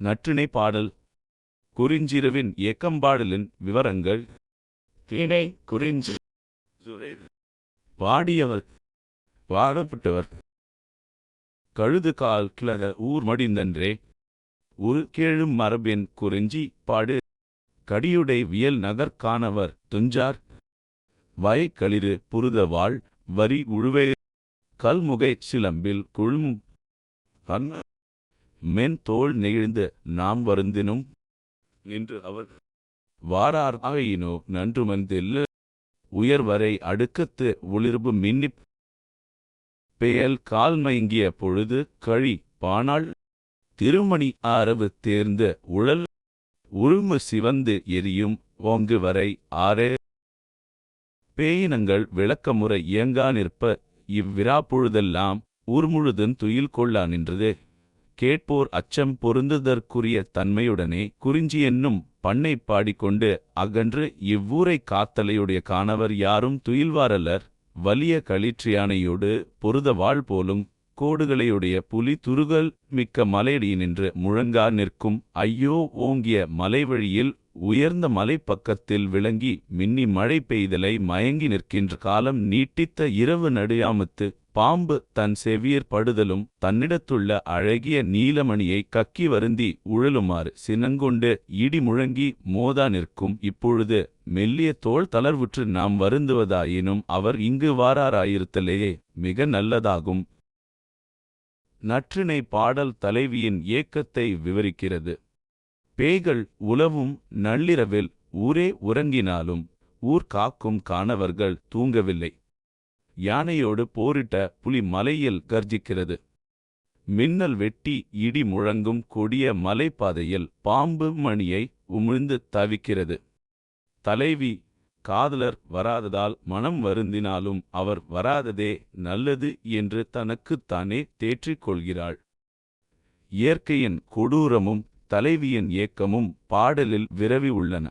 நற்றிணை பாடல். குறிஞ்சிரவின் ஏக்கம்பாடலின் விவரங்கள். திணை குறிஞ்சி. பாடியவர். பாடப்பட்டவர். கழுது கால் கிளக ஊர் மடிந்தன்றே. உரு கேழும் மரபின் குறிஞ்சி பாடு. கடியுடை வியல் நகர் காணவர் துஞ்சார். வயக்களிறு புருத வாழ் வரி உழுவே. கல்முகை சிலம்பில் குழும். மென் தோள் நெகிழ்ந்து நாம் வருந்தினும் நின்று அவர் வாரார் ஆயினோ நன்றுமந்தில் உயர்வரை அடுக்கத்து ஒளிர்பு மின்னிப் பெயல் கால் மயங்கிய பொழுது கழி பானாள் திருமணி ஆரவு தேர்ந்து உழல் உருமு சிவந்து எரியும் ஓங்கு வரை ஆரே பேயினங்கள் விளக்கமுறை இயங்கா நிற்ப இவ்விராப்பொழுதெல்லாம் ஊர்முழுதன் துயில் கொள்ளா நின்றது. கேட்போர் அச்சம் பொருந்துதற்குரிய தன்மையுடனே குறிஞ்சி என்னும் பண்ணை பாடிக்கொண்டு அகன்று இவ்வூரை காத்தலையுடைய காணவர் யாரும் துயில்வாரலர் வலிய களிற்றியானையோடு பொருத வாழ் போலும் கோடுகளையுடைய புலி துருகல் மிக்க மலையடியினின்று முழங்கா நிற்கும். ஐயோ ஓங்கிய மலைவழியில் உயர்ந்த மலைப்பக்கத்தில் விளங்கி மின்னி மழை பெய்தலை மயங்கி நிற்கின்ற காலம் நீட்டித்த இரவு நடுயாமத்து பாம்பு தன் செவியர் படுதலும் தன்னிடத்துள்ள அழகிய நீலமணியை கக்கி வருந்தி உழலுமாறு சினங்கொண்டு இடி முழங்கி மோதா நிற்கும். இப்பொழுது மெல்லிய தோள் தளர்வுற்று நாம் வருந்துவதாயினும் அவர் இங்கு வாராராயிருத்தலேயே மிக நல்லதாகும். நற்றினை பாடல் தலைவியின் ஏக்கத்தை விவரிக்கிறது. பேய்கள் உலவும் நள்ளிரவில் ஊரே உறங்கினாலும் ஊர் காக்கும் காணவர்கள் தூங்கவில்லை. யானையோடு போரிட்ட புலி மலையில் கர்ஜிக்கிறது. மின்னல் வெட்டி இடி முழங்கும் கொடிய மலைப்பாதையில் பாம்பு மணியை உமிழ்ந்து தவிக்கிறது. தலைவி காதலர் வராததால் மனம் வருந்தினாலும் அவர் வராததே நல்லது என்று தனக்குத்தானே தேற்றிக் கொள்கிறாள். இயற்கையின் கொடூரமும் தலைவியின் ஏக்கமும் பாடலில் விரவி உள்ளன.